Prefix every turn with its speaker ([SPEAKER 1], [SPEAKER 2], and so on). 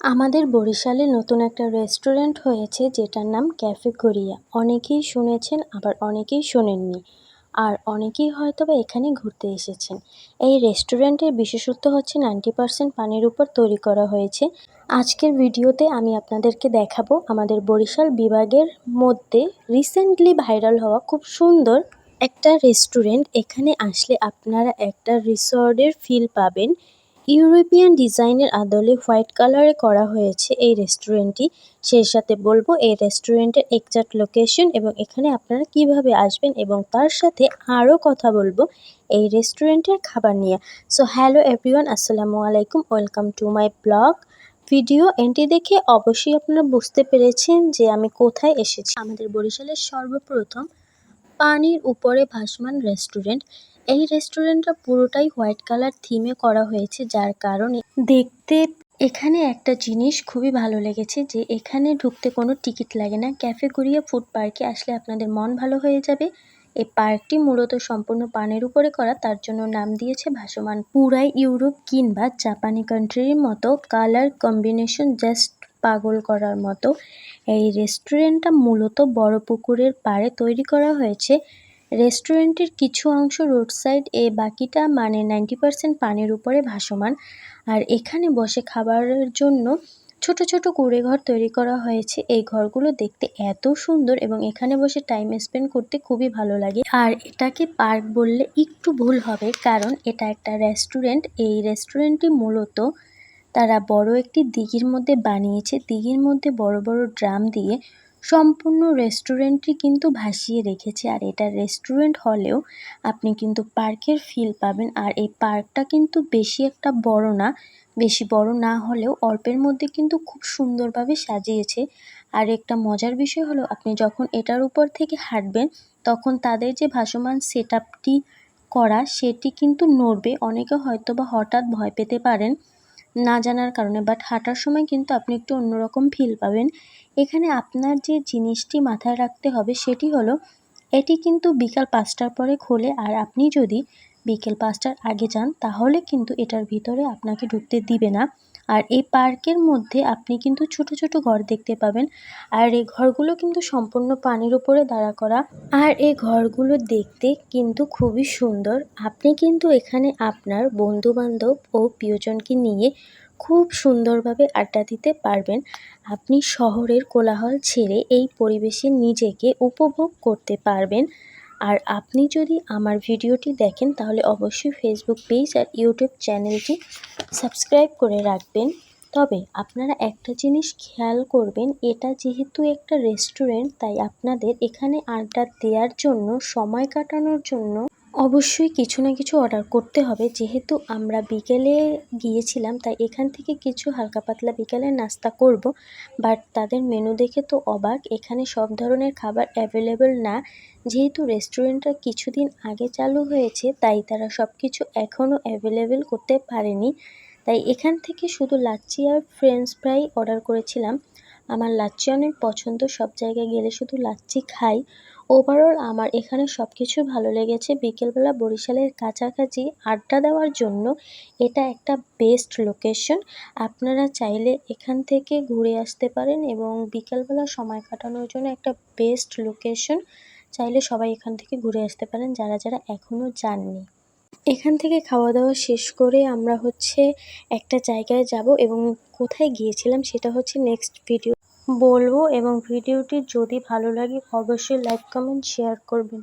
[SPEAKER 1] আমাদের বরিশালে নতুন একটা রেস্টুরেন্ট হয়েছে যেটার নাম ক্যাফে কোরিয়া। অনেকেই শুনেছেন, আবার অনেকেই শোনেননি। আর অনেকেই হয়তো বা এখানে ঘুরতে এসেছেন। এই রেস্টুরেন্টের বিশেষত্ব হচ্ছে নাইনটি পারসেন্ট পানির উপর তৈরি করা হয়েছে। আজকের ভিডিওতে আমি আপনাদেরকে দেখাবো আমাদের বরিশাল বিভাগের মধ্যে রিসেন্টলি ভাইরাল হওয়া খুব সুন্দর একটা রেস্টুরেন্ট। এখানে আসলে আপনারা একটা রিসর্টের ফিল পাবেন। ইউরোপিয়ান ডিজাইনের আদলে হোয়াইট কালারে করা হয়েছে এই রেস্টুরেন্টটি। সেই সাথে বলব, এই রেস্টুরেন্টের এক্সাক্ট লোকেশন এবং এখানে আপনারা কীভাবে আসবেন এবং তার সাথে আরও কথা বলব এই রেস্টুরেন্টের খাবার নিয়ে। সো হ্যালো এভরিওয়ান আসসালামু আলাইকুম welcome to my vlog video entry দেখে অবশ্যই আপনারা বুঝতে পেরেছেন যে আমি কোথায় এসেছি। আমাদের বরিশালের সর্বপ্রথম পানির উপরে ভাসমান রেস্টুরেন্ট। এই রেস্টুরেন্টটা পুরোটাই হোয়াইট কালার থিমে করা হয়েছে, যার কারণে দেখতে এখানে একটা জিনিস খুবই ভালো লেগেছে যে এখানে ঢুকতে কোনো টিকিট লাগে না। ক্যাফে গড়িয়া ফুড পার্কে আসলে আপনাদের মন ভালো হয়ে যাবে। এই পার্কটি মূলত সম্পূর্ণ পানের উপরে করা, তার জন্য নাম দিয়েছে ভাসমান। পুরাই ইউরোপ কিংবা জাপানি কান্ট্রির মতো কালার কম্বিনেশন জাস্ট পাগল করার মতো। এই রেস্টুরেন্টটা মূলত বড় পুকুরের পাড়ে তৈরি করা হয়েছে। রেস্টুরেন্টের কিছু অংশ রোড সাইড এ বাকিটা মানে নাইনটি পারসেন্ট পানির উপরে ভাসমান। আর এখানে বসে খাবারের জন্য ছোট ছোট কুড়ে ঘর তৈরি করা হয়েছে। এই ঘরগুলো দেখতে এত সুন্দর এবং এখানে বসে টাইম স্পেন্ড করতে খুবই ভালো লাগে। আর এটাকে পার্ক বললে একটু ভুল হবে, কারণ এটা একটা রেস্টুরেন্ট এই রেস্টুরেন্টটি মূলত তারা বড় একটি দিঘির মধ্যে বানিয়েছে। দিঘির মধ্যে বড় বড় ড্রাম দিয়ে সম্পূর্ণ রেস্টুরেন্টটি কিন্তু ভাসিয়ে রেখেছে। আর এটা রেস্টুরেন্ট হলেও আপনি কিন্তু পার্কের ফিল পাবেন। আর এই পার্কটা কিন্তু বেশি একটা বড় না, বেশি বড় না হলেও অল্পের মধ্যে কিন্তু খুব সুন্দরভাবে সাজিয়েছে। আর একটা মজার বিষয় হলো, আপনি যখন এটার উপর থেকে হাঁটবেন, তখন তাদের যে ভাসমান সেট করা, সেটি কিন্তু নড়বে। অনেকে হয়তো বা হঠাৎ ভয় পেতে পারেন। না জানার কারণে। বাট হাঁটার সময় কিন্তু আপনি একটু অন্যরকম ফিল পাবেন। এখানে আপনার যে জিনিসটি মাথায় রাখতে হবে সেটি হলো, এটি কিন্তু বিকাল পাঁচটার পরে খোলে। আর আপনি যদি বিকেল পাঁচটার আগে যান, তাহলে কিন্তু এটার ভিতরে আপনাকে ঢুকতে দিবে না। আর এই পার্কের মধ্যে আপনি কিন্তু ছোট ছোট ঘর দেখতে পাবেন। আর এই ঘরগুলো কিন্তু সম্পূর্ণ পানির উপরে দাঁড়া করা। আর এই ঘরগুলো দেখতে কিন্তু খুবই সুন্দর। আপনি কিন্তু এখানে আপনার বন্ধু বান্ধব ও প্রিয়জনকে নিয়ে খুব সুন্দরভাবে আড্ডা দিতে পারবেন। আপনি শহরের কোলাহল ছেড়ে এই পরিবেশে নিজেকে উপভোগ করতে পারবেন। আর আপনি যদি আমার ভিডিওটি দেখেন, তাহলে অবশ্যই ফেসবুক পেজ আর ইউটিউব চ্যানেলটি সাবস্ক্রাইব করে রাখবেন। তবে আপনারা একটা জিনিস খেয়াল করবেন, এটা যেহেতু একটা রেস্টুরেন্ট তাই আপনাদের এখানে আড্ডা দেওয়ার জন্য, সময় কাটানোর জন্য অবশ্যই কিছু না কিছু অর্ডার করতে হবে। যেহেতু আমরা বিকেলে গিয়েছিলাম, তাই এখান থেকে কিছু হালকা পাতলা বিকেলের নাস্তা করব। বাট তাদের মেনু দেখে তো অবাক, এখানে সব ধরনের খাবার অ্যাভেলেবেল না। যেহেতু রেস্টুরেন্টটা কিছুদিন আগে চালু হয়েছে, তাই তারা সব কিছু এখনও অ্যাভেলেবেল করতে পারেনি। তাই এখান থেকে শুধু লাচ্ছি আর ফ্রেঞ্চ ফ্রাই অর্ডার করেছিলাম। আমার লাচ্ছি অনেক পছন্দ, সব জায়গায় গেলে শুধু লাচ্ছি খাই। ওভারঅল আমার এখানে সব কিছু ভালো লেগেছে। বিকেলবেলা বরিশালের কাছাকাছি আড্ডা দেওয়ার জন্য এটা একটা বেস্ট লোকেশন আপনারা চাইলে এখান থেকে ঘুরে আসতে পারেন এবং বিকেলবেলা সময় কাটানোর জন্য একটা বেস্ট লোকেশন চাইলে সবাই এখান থেকে ঘুরে আসতে পারেন যারা যারা এখনও যাননি। এখান থেকে খাওয়া দাওয়া শেষ করে আমরা হচ্ছে একটা জায়গায় যাব এবং কোথায় গিয়েছিলাম সেটা হচ্ছে নেক্সট ভিডিও বলব এবং ভিডিওটি যদি ভালো লাগে অবশ্যই লাইক কমেন্ট শেয়ার করবেন।